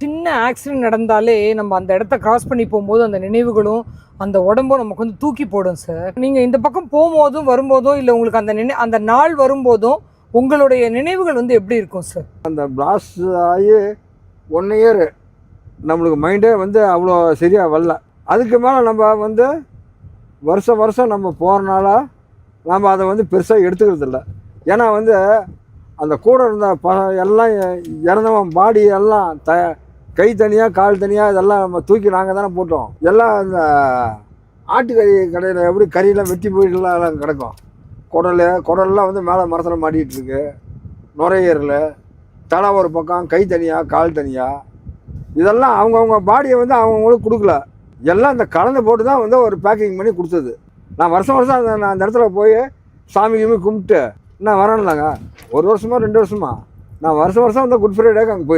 சின்ன ஆக்சிடென்ட் நடந்தாலே நம்ம அந்த இடத்த கிராஸ் பண்ணி போகும்போது அந்த நினைவுகளும் அந்த உடம்பும் நமக்கு வந்து தூக்கி போடும் சார் நீங்கள் இந்த பக்கம் போகும்போதும் வரும்போதும் இல்லை உங்களுக்கு அந்த நினை அந்த நாள் வரும்போதும் உங்களுடைய நினைவுகள் வந்து எப்படி இருக்கும் சார் அந்த பிளாஸ்ட் ஆகி ஒன் இயர் நம்மளுக்கு மைண்டே வந்து அவ்வளோ சரியாக வரல. அதுக்கு மேலே நம்ம வந்து வருஷம் வருஷம் நம்ம போகிறனால நம்ம அதை வந்து பெருசாக எடுத்துக்கிறது இல்லை. ஏன்னா வந்து அந்த கூட இருந்த ப எல்லாம் இறந்தவன் பாடி எல்லாம் த கை தனியாக கால் தனியாக இதெல்லாம் நம்ம தூக்கி நாங்கள் தானே போட்டோம். எல்லாம் அந்த ஆட்டுக்கறி கடையில் எப்படி கறியெல்லாம் வெட்டி போயிட்டுலாம் கிடக்கும். குடல் குடல்லாம் வந்து மேலே மரத்தில் மாட்டிகிட்டு இருக்கு. நுரையீரல் தலை ஒரு பக்கம் கை தனியாக கால் தனியாக இதெல்லாம் அவங்கவுங்க பாடியை வந்து அவங்கவுங்களுக்கு கொடுக்கல. எல்லாம் இந்த கலந்து போட்டு தான் வந்து ஒரு பேக்கிங் பண்ணி கொடுத்தது. நான் வருஷம் வருஷம் அந்த நான் அந்த இடத்துல போய் சாமி கும்பிட்டு நான் வரேன்லாங்க ஒரு வருஷமா ரெண்டு வருஷமா. நான் வருஷம் வருஷம் வந்து குட் ஃப்ரைடேக்கு அங்கே போய்